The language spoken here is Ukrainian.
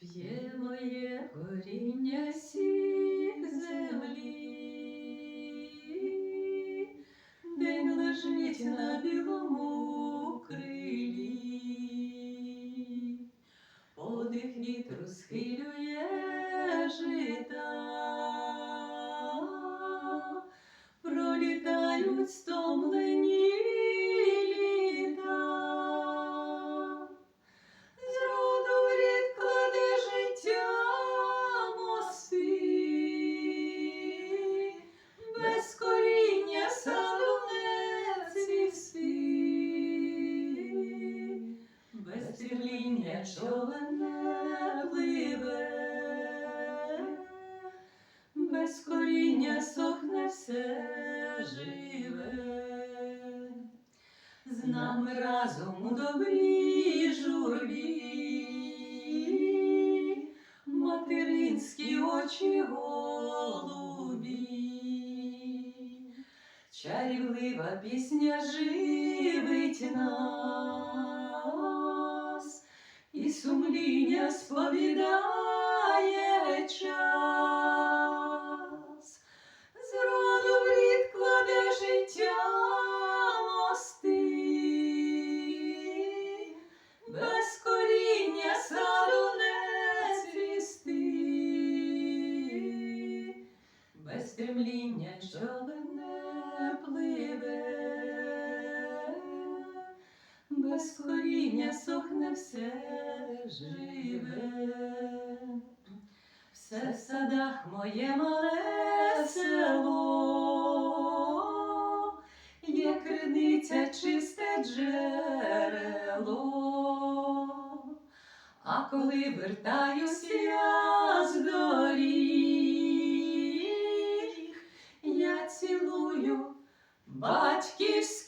П'є моє коріння сік землі, день лежить на білому крилі, подих вітру схилює жита, човен не пливе, без коріння сохне все живе. З нами разом у добрій журбі, материнські очі голубі, чарівлива пісня живить нас, сумління сповідає час. Зроду в рід кладе життя мости, без коріння саду не цвісти, без стремління човен все живе. Все в садах моє мале село, є криниця чисте джерело. А коли вертаюсь я з доріг, я цілую батьківський